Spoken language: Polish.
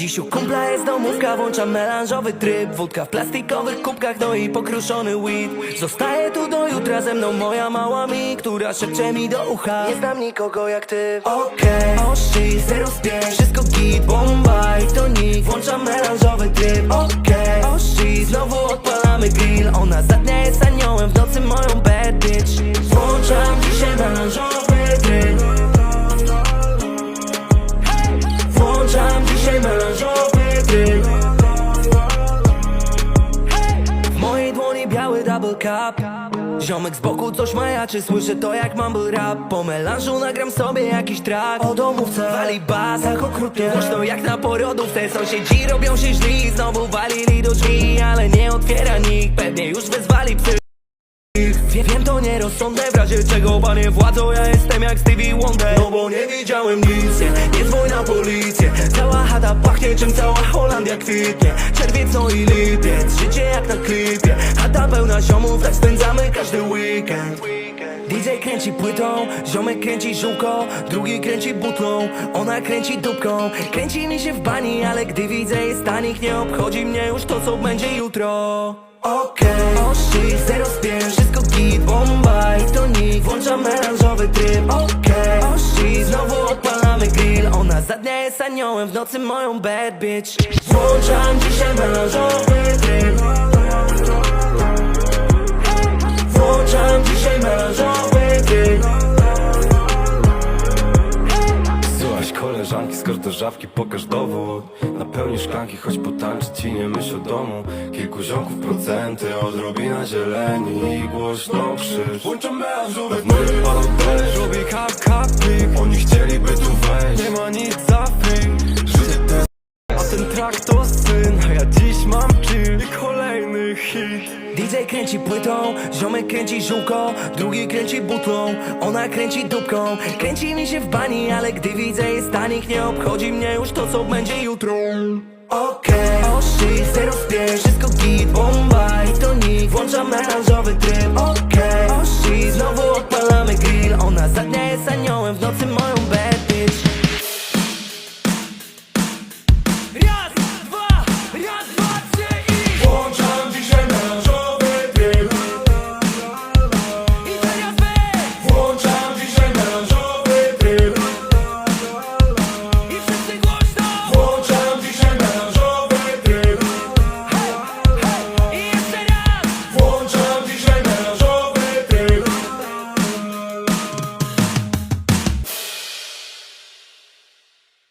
Dziś u kumpla jest domówka, włączam melanżowy tryb. Wódka w plastikowych kubkach, no i pokruszony weed. Zostaje tu do jutra ze mną moja mała mi Która szepcze mi do ucha. Nie znam nikogo jak ty. Okej, okay. oszczy, zero Wszystko cup. Ziomek z boku coś majaczy, słyszę to jak mumble rap? Po melanżu nagram sobie jakiś track. O domówce. Wali bas, tak okrutnie. Głośno jak na porodówce, sąsiedzi robią się źli Znowu walili do drzwi, w razie czego panie władzo Ja jestem jak Stevie Wonder. No bo nie widziałem nic, nie, nie dzwoń na policję. Cała chata pachnie czym cała Holandia kwitnie. Czerwiec no i lipiec, życie jak na klipie. Chata pełna ziomów, tak spędzamy każdy weekend. DJ kręci płytą, ziomek kręci żółko Drugi kręci butlą, ona kręci dupką. Kręci mi się w bani, ale gdy widzę jest tanik Nie obchodzi mnie już to co będzie jutro. Okej, okay. oszczy, zero spień, wszystko git, bomba Włączam melanżowy tryb, okej. Okay. Znowu odpalamy grill. Ona za dnia jest aniołem, w nocy moją bad bitch. Włączam dzisiaj melanżowy tryb koleżanki, skocz do żabki, pokaż dowód. Napełnij szklanki, choć potańczyć i nie myśl o domu. Kilku ziomków procenty, odrobina zieleni i głośno krzyż. Włączam melanżowy tryb, palą deszcz, robię hap, hapik Oni chcieliby tu wejść, nie ma nic za free track to syn A ja dziś mam chill i kolejny hit. DJ kręci płytą, ziomek kręci żółko Drugi kręci butlą, ona kręci dupką. Kręci mi się w bani, ale gdy widzę jest tanik Nie obchodzi mnie już to co będzie jutro. Okej, okay. oszczy, zero